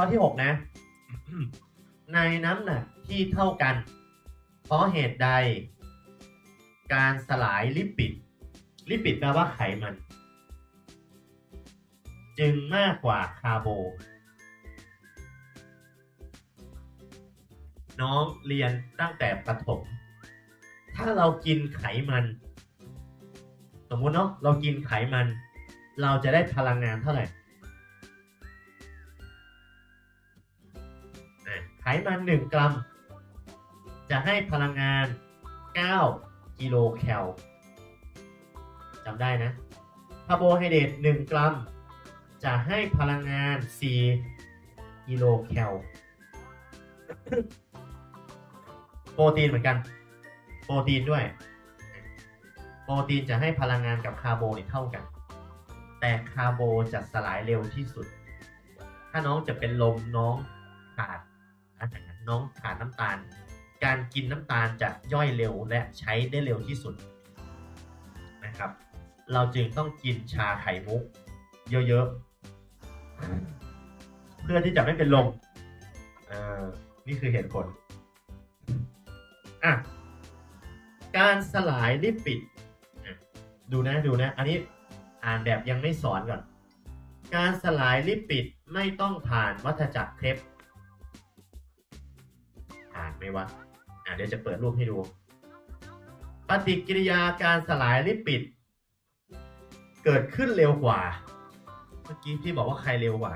ข้อที่ 6 นะ ในน้ำหนักที่เท่ากัน เพราะเหตุใด การสลายลิปิด ลิปิดแปลว่าไขมัน จึงมากกว่าคาร์โบ น้องเรียนตั้งแต่ประถม ถ้าเรากินไขมัน สมมุติเนาะเรากินไขมัน เราจะได้พลังงานเท่าไหร่ มัน 1 กรัม จะให้พลังงาน 9 กิโลแคลจำได้นะคาร์โบไฮเดรต1 กรัม จะให้พลังงาน 4 กิโลแคลโปรตีนเหมือนกัน โปรตีนด้วย โปรตีนจะให้พลังงานกับคาร์โบเนี่ยเท่ากัน แต่คาร์โบจะสลายเร็วที่สุด ถ้าน้องจะเป็นลมน้องขาด อาหารน้องขาดน้ำตาล การกินน้ำตาลจะย่อยเร็วและใช้ได้เร็วที่สุดนะครับ เราจึงต้องกินชาไข่มุก เยอะๆ เพื่อที่จะไม่เป็นลมเออนี่คือเหตุผลอะการสลายลิปิด ดูนะดูนะ อันนี้อ่านแบบยังไม่สอนก่อน การสลายลิปิดไม่ต้องผ่านวัฏจักรเครป ไหมวะอะเดี๋ยวจะเปิดรูปให้ดู ปฏิกิริยาการสลายลิปิด เกิดขึ้นเร็วกว่า เมื่อกี้พี่บอกว่าใครเร็วกว่า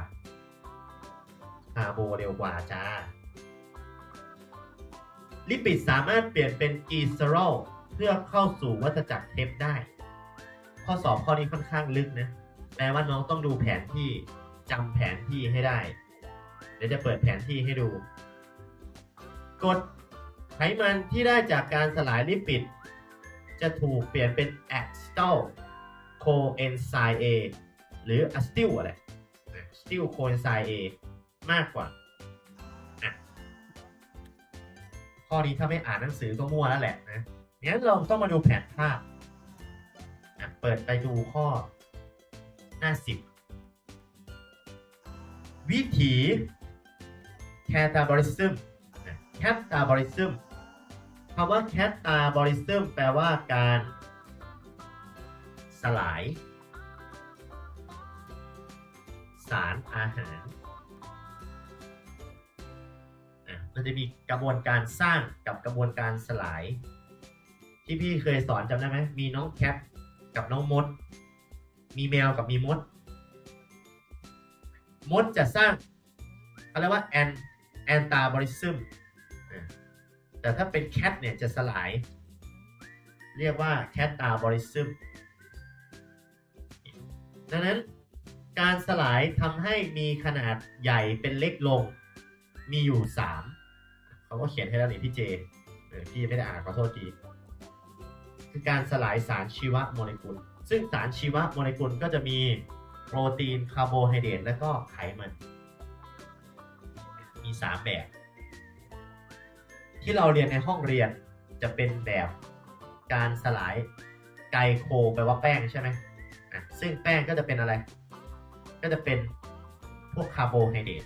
คาร์โบเร็วกว่าจ้า ลิปิดสามารถเปลี่ยนเป็นกีเซอรอลเพื่อเข้าสู่วัฏจักรเคปได้ ข้อสอบข้อนี้ค่อนข้างลึกนะแปลว่าน้องต้องดูแผนที่จำแผนที่ให้ได้ เดี๋ยวจะเปิดแผนที่ให้ดู กรดไขมันที่ได้จากการสลายลิปิด จะถูกเปลี่ยนเป็น acetyl coenzyme A หรือ acetyl อะไร acetyl coenzyme A มากกว่า ข้อนี้ถ้าไม่อ่านหนังสือก็มั่วแล้วแหละนะงั้นเราต้องมาดูแผนภาพอะเปิดไปดูข้อหน้าสิวิถีแคตาบอริซึม แคตาบอริซึมคำว่าแคตาบอริซึมแปลว่าการสลาย สารอาหารมันจะมีกระบวนการสร้างกับกระบวนการสลาย ที่พี่เคยสอนจำได้ไหมมีน้องแคปกับน้องมด มีแมวกับมีมด มดจะสร้างเขาเรียกว่าแอนแอนตาบริซึม แต่ถ้าเป็นแคทเนี่ยจะสลาย เรียกว่าแคตตาบริซึมดังนั้นการสลายทำให้มีขนาดใหญ่เป็นเล็กลงมีอยู่สามเขาก็เขียนให้แล้วนี่พี่เจเพี่ไม่ได้อ่านขอโทษทีคือการสลายสารชีวโมเลกุล ซึ่งสารชีวโมเลกุลก็จะมีโปรตีนคาร์โบไฮเดรตและก็ไขมัน มี 3 แบบ ที่เราเรียนในห้องเรียนจะเป็นแบบการสลายไกลโคแปลว่าแป้งใช่ไหมซึ่งแป้งก็จะเป็นอะไร ก็จะเป็นพวกคาร์โบไฮเดรต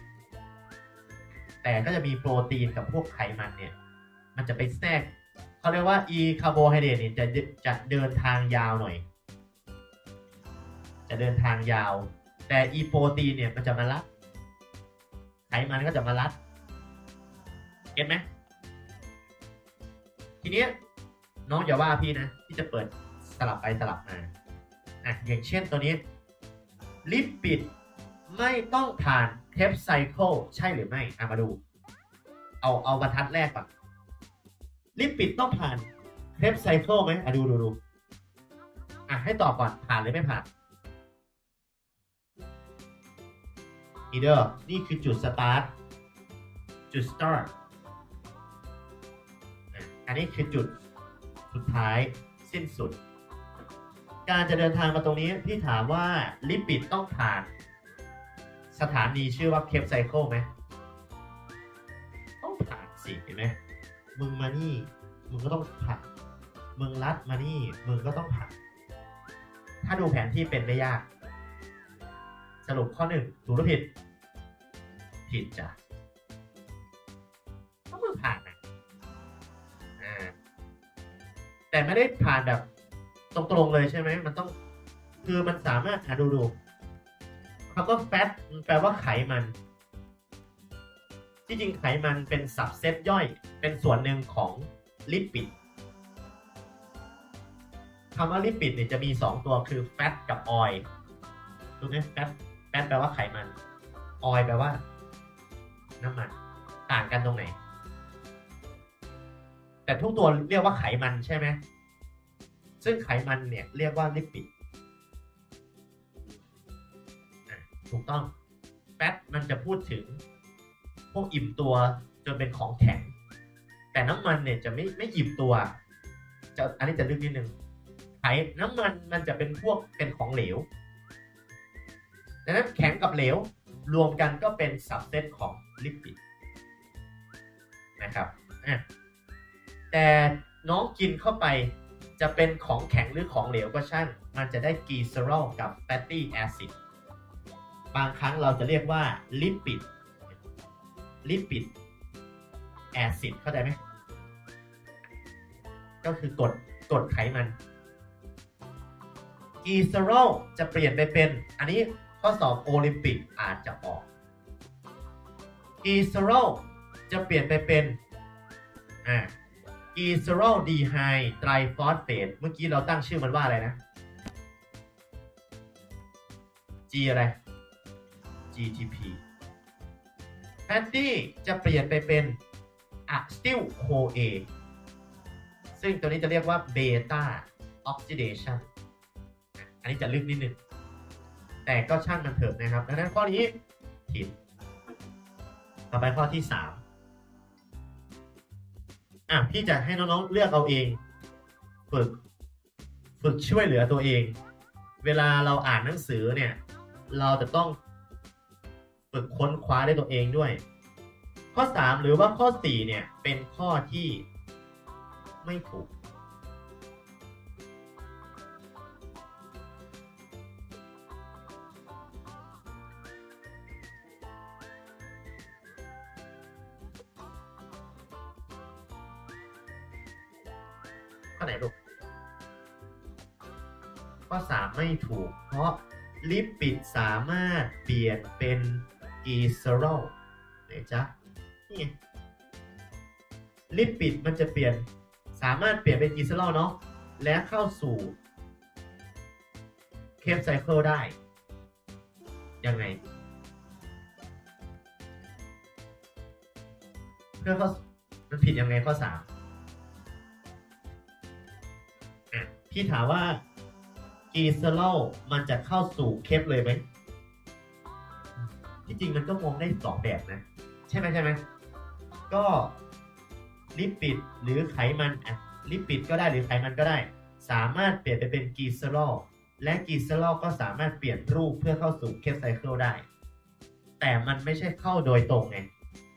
แต่ก็จะมีโปรตีนกับพวกไขมันเนี่ย มันจะไปแทรกเขาเรียกว่าอีคาร์โบไฮเดรตเนี่ยจะจะเดินทางยาวหน่อย จะเดินทางยาว แต่อีโปรตีนเนี่ยมันจะมารัด ไขมันก็จะมารัด เก็ตไหม ทีเนี้ยน้องอย่าว่าพี่นะที่จะเปิดสลับไปสลับมาอะอย่างเช่นตัวนี้ ลิปิดไม่ต้องผ่านเทปไซเคิลใช่หรือไม่อะมาดู เอาเอาบรรทัดแรกก่อนลิปิดต้องผ่านเทปไซเคิลไหมอะดูดูดูอะให้ตอบก่อนผ่านหรือไม่ผ่านอีเดอร์นี่คือจุดสตาร์ทจุดสตาร์ท อันนี้คือจุดสุดท้ายสิ้นสุด การจะเดินทางมาตรงนี้พี่ถามว่าลิปิดต้องผ่าน สถานีชื่อว่าเคปไซเคิลไหมต้องผ่านสิเห็นไหมมึงมานี่ มึงก็ต้องผ่านมึงรัดมานี่มึงก็ต้องผ่านถ้าดูแผนที่เป็นไม่ยาก สรุปข้อหนึ่งถูกหรือผิด ผิดจ้ะ แต่ไม่ได้ผ่านแบบตรงๆเลยใช่ไหม มันต้อง คือมันสามารถหาดูดูคำว่า fat มันแปลว่าไขมัน ที่จริงไขมันเป็นสับเซตย่อย เป็นส่วนหนึ่งของลิปิดคำว่าลิปิดเนี่ยจะมี 2 ตัวคือ fat กับ oil รู้ไหม fat fat แปลว่าไขมัน oil แปลว่า น้ำมัน ต่างกันตรงไหน แต่ทุกตัวเรียกว่าไขมันใช่ไหมซึ่งไขมันเนี่ยเรียกว่าลิปิดถูกต้องแฟตมันจะพูดถึงพวกอิ่มตัวจนเป็นของแข็ง แต่น้ำมันเนี่ยจะไม่ไม่อิ่มตัวจะอันนี้จะลึกนิดนึงไขน้ำมันมันจะเป็นพวกเป็นของเหลวดังนั้นแข็งกับเหลวรวมกันก็เป็นสับเซตของลิปิดนะครับอะ แต่น้องกินเข้าไปจะเป็นของแข็งหรือของเหลวก็ช่าง มันจะได้กีเซอรอลกับแฟตตี้แอซิดบางครั้งเราจะเรียกว่าลิปิดลิปิดแอซิดเข้าใจไหมก็คือกรดกรดไขมันกีเซอรอลจะเปลี่ยนไปเป็น อันนี้ข้อสอบโอลิมปิกอาจจะออกกีเซอรอลจะเปลี่ยนไปเป็นอ่า กีเซอรอลดีไฮไตรฟอสเฟตเมื่อกี้เราตั้งชื่อมันว่าอะไรนะ G อะไร GTP แฟตตี้จะเปลี่ยนไปเป็นอะสติลโคเอซึ่งตัวนี้จะเรียกว่าเบต้าออกซิเดชันอันนี้จะลึกนิดนึง แต่ก็ช่างมันเถอะนะครับ ดังนั้นข้อนี้ผิด ต่อไปข้อที่ 3 อะพี่จะให้น้องๆเลือกเอาเอง ฝึก ฝึกช่วยเหลือตัวเอง เวลาเราอ่านหนังสือเนี่ย เราจะต้องฝึกค้นคว้าได้ตัวเองด้วย ข้อ 3 หรือว่าข้อ 4 เนี่ย เป็นข้อที่ไม่ถูก ไม่ถูก เพราะลิปิดสามารถเปลี่ยนเป็นกีเซอรอลไหนจ๊ะนี่ไงลิปิดมันจะเปลี่ยนสามารถเปลี่ยนเป็นกีเซอรอลเนาะและเข้าสู่เคปไซเคิลได้ ยังไง เพื่อข้อมันผิดยังไงข้อ3อะพี่ถามว่า กีเซอรอลมันจะเข้าสู่เคปเลยไหมที่จริงมันก็มองได้สองแบบนะ ใช่ไหมใช่ไหมก็ลิปิดหรือไขมันอะลิปิดก็ได้หรือไขมันก็ได้ สามารถเปลี่ยนไปเป็นกีเซอรอลและกีเซอรอลก็สามารถเปลี่ยนรูปเพื่อเข้าสู่เคปไซเคิลได้ แต่มันไม่ใช่เข้าโดยตรงไง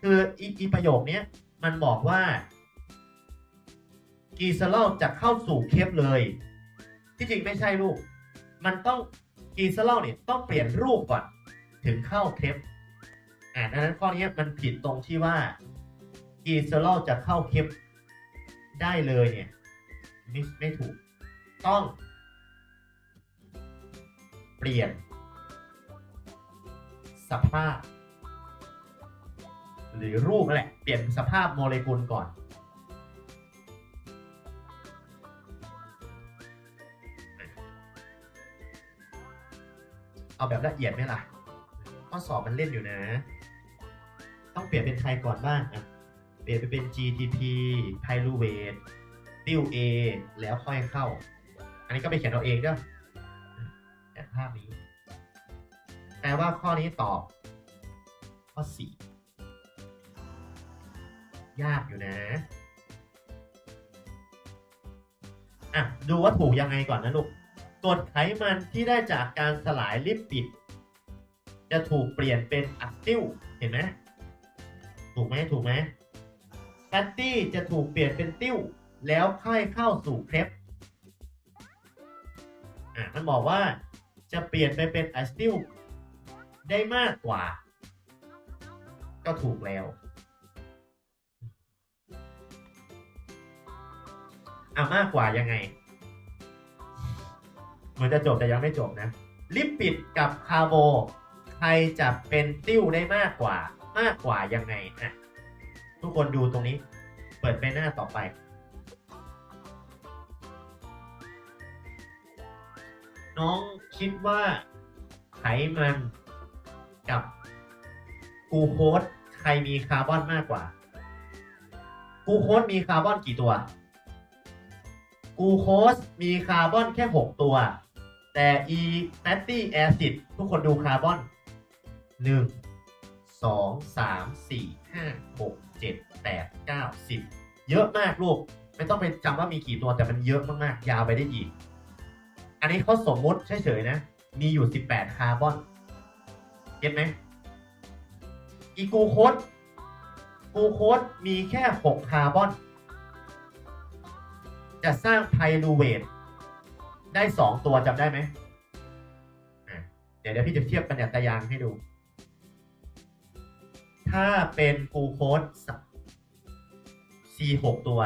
คืออีอีประโยคนี้มันบอกว่ากีเซอรอลจะเข้าสู่เคปเลย ที่จริงไม่ใช่ลูก มันต้องกีเซอรอลเนี่ยต้องเปลี่ยนรูปก่อนถึงเข้าเคปอ่าดังนั้นข้อนี้มันผิดตรงที่ว่ากีเซอรอลจะเข้าเคปได้เลยเนี่ยไม่ไม่ถูกต้อง เปลี่ยน สภาพ หรือรูปนั่นแหละ เปลี่ยนสภาพโมเลกุลก่อน เอาแบบละเอียดไหมล่ะ ข้อสอบมันเล่นอยู่นะ ต้องเปลี่ยนเป็นใครก่อนบ้างอะเปลี่ยนไปเป็น GTP Pyruvate ติ้ว A แล้วค่อยเข้า อันนี้ก็ไปเขียนเอาเองเด้อแต่ภาพนี้แปลว่าข้อนี้ตอบ ข้อ 4 ยากอยู่นะอะดูว่าถูกยังไงก่อนนะลูก กรดไขมันที่ได้จากการสลายลิปิด จะถูกเปลี่ยนเป็นอะซิลเห็นไหมถูกไหมถูกไหมแฟตตี้จะถูกเปลี่ยนเป็นติ้ว แล้วค่อยเข้าสู่เครปอะมันบอกว่าจะเปลี่ยนไปเป็นอะซิลได้มากกว่า ก็ถูกแล้วอะมากกว่ายังไง เหมือนจะจบแต่ยังไม่จบนะ ลิปิดกับคาร์โบใครจะเป็นติ้วได้มากกว่ามากกว่ายังไงอะทุกคนดูตรงนี้ เปิดไปหน้าต่อไป น้องคิดว่าไขมันกับกูโคสใครมีคาร์บอนมากกว่า กูโคสมีคาร์บอนกี่ตัว กูโคสมีคาร์บอนแค่ 6 ตัว แต่ e fatty acid ทุกคนดูคาร์บอน 1 2 3 4 5 6 7 8 9 10 เยอะมากลูก ไม่ต้องไปจำว่ามีกี่ตัวแต่มันเยอะมากๆ ยาวไปได้อีก อันนี้เขาสมมติเฉยๆนะ มีอยู่ 18 คาร์บอน เก็ตไหมอีกูโคสกูโคสมีแค่ 6 คาร์บอน จะสร้างไพรูเวท ได้2ตัวจำได้ไหมเดี๋ยวเดี๋ยวพี่จะเทียบปัญญาตายางให้ดู ถ้าเป็นกลูโคส C6 ตัว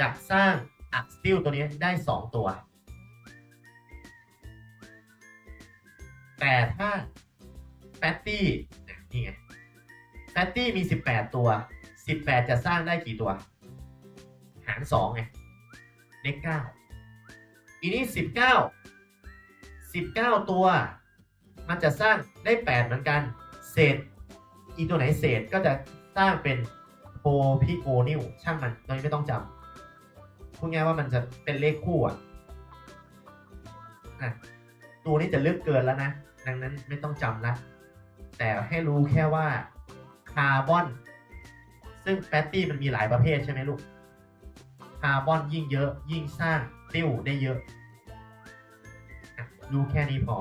จะสร้างอะสติลตัวนี้ได้ 2 ตัว แต่ถ้าแฟตตี้นี่ไงแฟตตี้มี 18 ตัว 18 จะสร้างได้กี่ตัว หาร 2 ไง เลข9 อีนี้ 19 19 ตัว มันจะสร้างได้ 8 เหมือนกัน เศษ อีตัวไหนเศษก็จะสร้างเป็นโพพิโอนิลช่างมันตอนนี้ไม่ต้องจำพูดง่ายว่ามันจะเป็นเลขคู่อะอะตัวนี้จะลึกเกินแล้วนะ ดังนั้นไม่ต้องจำละแต่ให้รู้แค่ว่าคาร์บอน ซึ่งแฟตตี้มันมีหลายประเภทใช่ไหมลูก คาร์บอนยิ่งเยอะยิ่งสร้าง ติ้วได้เยอะ ดูแค่นี้พอ